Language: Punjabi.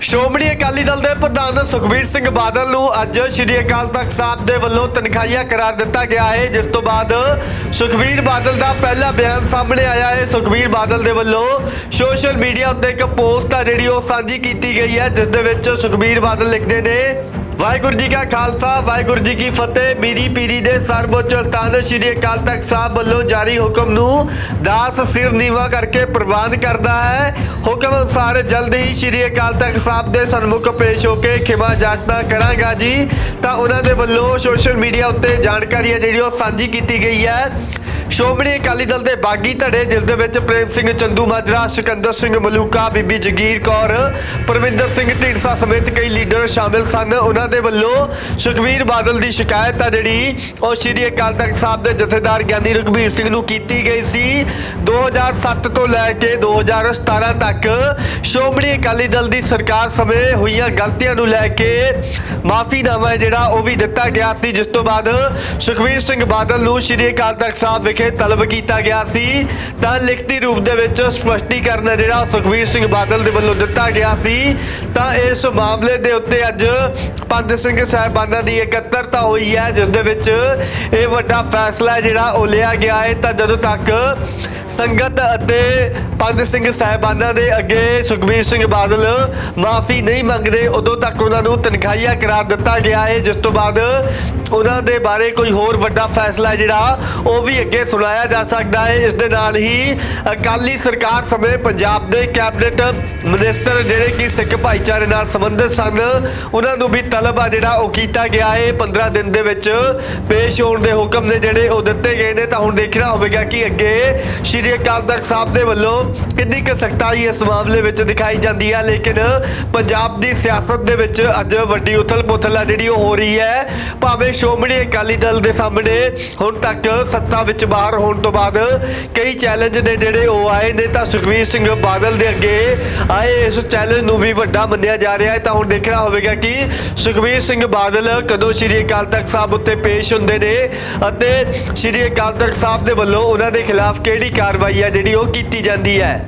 ਸ਼੍ਰੋਮਣੀ ਅਕਾਲੀ ਦਲ ਦੇ ਪ੍ਰਧਾਨ ਸੁਖਬੀਰ ਸਿੰਘ ਬਾਦਲ ਨੂੰ ਅੱਜ ਸ਼੍ਰੀ ਅਕਾਲ ਤਖਤ ਸਾਹਿਬ ਦੇ ਵੱਲੋਂ ਤਨਖਾਹੀਆ ਕਰਾਰ ਦਿੱਤਾ ਗਿਆ ਹੈ, ਜਿਸ ਤੋਂ ਬਾਅਦ ਸੁਖਬੀਰ ਬਾਦਲ ਦਾ ਪਹਿਲਾ ਬਿਆਨ ਸਾਹਮਣੇ ਆਇਆ ਹੈ। ਸੁਖਬੀਰ ਬਾਦਲ ਦੇ ਵੱਲੋਂ ਸੋਸ਼ਲ ਮੀਡੀਆ ਉੱਤੇ ਇੱਕ ਪੋਸਟ ਆ ਜਿਹੜੀ ਉਹ ਸਾਂਝੀ ਕੀਤੀ ਗਈ ਹੈ, ਜਿਸ ਦੇ ਵਿੱਚ ਸੁਖਬੀਰ ਬਾਦਲ ਲਿਖਦੇ ਨੇ ਵਾਹਿਗੁਰੂ ਜੀ ਕਾ ਖਾਲਸਾ, ਵਾਹਿਗੁਰੂ ਜੀ ਕੀ ਫਤਿਹ। ਮੀਰੀ ਪੀਰੀ ਦੇ ਸਰਵਉੱਚ ਸਥਾਨ ਸ਼੍ਰੀ ਅਕਾਲ ਤਖਤ ਸਾਹਿਬ ਵੱਲੋਂ ਜਾਰੀ ਹੁਕਮ ਨੂੰ ਦਾਸ ਸਿਰ ਨੀਵਾ ਕਰਕੇ ਪ੍ਰਵਾਨ ਕਰਦਾ ਹੈ। ਹੁਕਮ ਅਨੁਸਾਰ ਜਲਦ ਹੀ ਸ਼੍ਰੀ ਅਕਾਲ ਤਖਤ ਸਾਹਿਬ ਦੇ ਸਨਮੁਖ ਪੇਸ਼ ਹੋ ਕੇ ਖਿਮਾ ਜਾਚਨਾ ਕਰਾਂਗਾ ਜੀ। ਤਾਂ ਉਹਨਾਂ ਦੇ ਵੱਲੋਂ ਸੋਸ਼ਲ ਮੀਡੀਆ ਉੱਤੇ ਜਾਣਕਾਰੀ ਹੈ ਜਿਹੜੀ ਉਹ ਸਾਂਝੀ ਕੀਤੀ ਗਈ ਹੈ। ਸ਼੍ਰੋਮਣੀ ਅਕਾਲੀ ਦਲ ਦੇ ਬਾਗੀ ਧੜੇ, ਜਿਸ ਦੇ ਵਿੱਚ ਪ੍ਰੇਮ ਸਿੰਘ ਚੰਦੂ ਮਾਜਰਾ, ਸਿਕੰਦਰ ਸਿੰਘ ਮਲੂਕਾ, ਬੀਬੀ ਜਗੀਰ ਕੌਰ, ਪਰਮਿੰਦਰ ਸਿੰਘ ਢੀਂਡਸਾ ਸਮੇਤ ਕਈ ਲੀਡਰ ਸ਼ਾਮਿਲ ਸਨ। ਉਹਨਾਂ ਦੇ ਵੱਲੋਂ ਸੁਖਬੀਰ ਬਾਦਲ ਦੀ ਸ਼ਿਕਾਇਤ ਆ ਜਿਹੜੀ, ਉਹ ਸ਼੍ਰੀ ਅਕਾਲ ਤਖਤ ਸਾਹਿਬ ਦੇ ਜਥੇਦਾਰ ਗਿਆਨੀ ਰਘਬੀਰ ਸਿੰਘ ਨੂੰ ਕੀਤੀ ਗਈ ਸੀ। 2007 ਤੋਂ ਲੈ ਕੇ 2017 ਤੱਕ ਸ਼੍ਰੋਮਣੀ ਅਕਾਲੀ ਦਲ ਦੀ ਸਰਕਾਰ ਸਮੇਂ ਹੋਈਆਂ ਗਲਤੀਆਂ ਨੂੰ ਲੈ ਕੇ ਮਾਫੀਨਾਮਾ ਜਿਹੜਾ, ਉਹ ਵੀ ਦਿੱਤਾ ਗਿਆ ਸੀ, ਜਿਸ ਤੋਂ ਬਾਅਦ ਸੁਖਬੀਰ ਸਿੰਘ ਬਾਦਲ ਨੂੰ ਸ਼੍ਰੀ ਅਕਾਲ ਤਖਤ ਸਾਹਿਬ ਵਿਖੇ ਤਲਬ ਕੀਤਾ ਗਿਆ ਸੀ, ਤਾਂ ਲਿਖਤੀ ਰੂਪ ਦੇ ਵਿੱਚ ਸਪਸ਼ਟੀਕਰਨ ਜਿਹੜਾ ਉਹ ਸੁਖਬੀਰ ਸਿੰਘ ਬਾਦਲ ਦੇ ਵੱਲੋਂ ਦਿੱਤਾ ਗਿਆ ਸੀ। ਤਾਂ ਇਸ ਮਾਮਲੇ ਦੇ ਉੱਤੇ ਅੱਜ ਪੰਜ ਸਿੰਘ ਸਾਹਿਬਾਨਾਂ ਦੀ ਇਕੱਤਰਤਾ ਹੋਈ ਹੈ, ਜਿਸ ਦੇ ਵਿੱਚ ਇਹ ਵੱਡਾ ਫੈਸਲਾ ਜਿਹੜਾ ਉਹ ਲਿਆ ਗਿਆ ਹੈ। ਤਾਂ ਜਦੋਂ ਤੱਕ ਸੰਗਤ ਅਤੇ ਪੰਜ ਸਿੰਘ ਸਾਹਿਬਾਨਾਂ ਦੇ ਅੱਗੇ ਸੁਖਬੀਰ ਸਿੰਘ ਬਾਦਲ ਮਾਫੀ ਨਹੀਂ ਮੰਗਦੇ, ਉਦੋਂ ਤੱਕ ਉਹਨਾਂ ਨੂੰ ਤਨਖਾਹੀਆ ਕਰਾਰ ਦਿੱਤਾ ਗਿਆ ਹੈ, ਜਿਸ ਤੋਂ ਬਾਅਦ ਉਹਨਾਂ ਦੇ ਬਾਰੇ ਕੋਈ ਹੋਰ ਵੱਡਾ ਫੈਸਲਾ ਜਿਹੜਾ ਉਹ ਵੀ ਅੱਗੇ ਸੁਣਾਇਆ ਜਾ ਸਕਦਾ ਹੈ। ਇਸ ਦੇ ਨਾਲ ਹੀ ਅਕਾਲੀ ਸਰਕਾਰ ਸਮੇਂ ਪੰਜਾਬ ਦੇ ਕੈਬਨਿਟ ਮਿਨਿਸਟਰ ਜਿਹੜੇ ਕਿ ਸਿੱਖ ਭਾਈਚਾਰੇ ਨਾਲ ਸੰਬੰਧਿਤ ਸਨ, ਉਹਨਾਂ ਨੂੰ ਵੀ ਤਲਬ ਆ ਜਿਹੜਾ ਉਹ ਕੀਤਾ ਗਿਆ ਹੈ। 15 ਦਿਨ ਦੇ ਵਿੱਚ ਪੇਸ਼ ਹੋਣ ਦੇ ਹੁਕਮ ਨੇ ਜਿਹੜੇ ਉਹ ਦਿੱਤੇ ਗਏ ਨੇ। ਤਾਂ ਹੁਣ ਦੇਖਣਾ ਹੋਵੇਗਾ ਕਿ ਅੱਗੇ ਸ਼੍ਰੀ ਅਕਾਲ ਤਖਤ ਸਾਹਿਬ ਦੇ ਵੱਲੋਂ ਕਿੰਨੀ ਕੁ ਸਖਤਾਈ ਇਸ ਮਾਮਲੇ ਵਿੱਚ ਦਿਖਾਈ ਜਾਂਦੀ ਹੈ ਲੇਕਿਨ ਪੰਜਾਬ ਦੀ ਸਿਆਸਤ ਦੇ ਵਿੱਚ ਅੱਜ ਵੱਡੀ ਉਥਲ-ਪੁਥਲ ਆ ਜਿਹੜੀ ਉਹ ਹੋ ਰਹੀ ਹੈ। ਭਾਵੇਂ ਸ਼੍ਰੋਮਣੀ ਅਕਾਲੀ ਦਲ ਦੇ ਸਾਹਮਣੇ, ਹੁਣ ਤੱਕ ਸੱਤਾ ਵਿੱਚ ਬਾਹਰ ਹੋਣ ਤੋਂ ਬਾਅਦ ਕਈ ਚੈਲੰਜ ਨੇ ਜਿਹੜੇ ਉਹ ਆਏ ਨੇ ਤਾਂ ਸੁਖਬੀਰ ਸਿੰਘ ਬਾਦਲ ਦੇ ਅੱਗੇ ਆਏ। ਇਸ ਚੈਲੰਜ ਨੂੰ ਵੀ ਵੱਡਾ ਮੰਨਿਆ ਜਾ ਰਿਹਾ ਹੈ। ਤਾਂ ਹੁਣ ਦੇਖਣਾ ਹੋਵੇਗਾ ਕਿ ਸੁਖਬੀਰ ਸਿੰਘ ਬਾਦਲ ਕਦੋਂ ਸ਼੍ਰੀ ਅਕਾਲ ਤਖਤ ਸਾਹਿਬ ਉੱਤੇ ਪੇਸ਼ ਹੁੰਦੇ ਨੇ ਅਤੇ ਸ਼੍ਰੀ ਅਕਾਲ ਤਖਤ ਸਾਹਿਬ ਦੇ ਵੱਲੋਂ ਉਹਨਾਂ ਦੇ ਖਿਲਾਫ ਕਿਹੜੀ ਕਾਰਵਾਈ ਹੈ ਜਿਹੜੀ ਉਹ ਕੀਤੀ ਜਾਂਦੀ ਹੈ?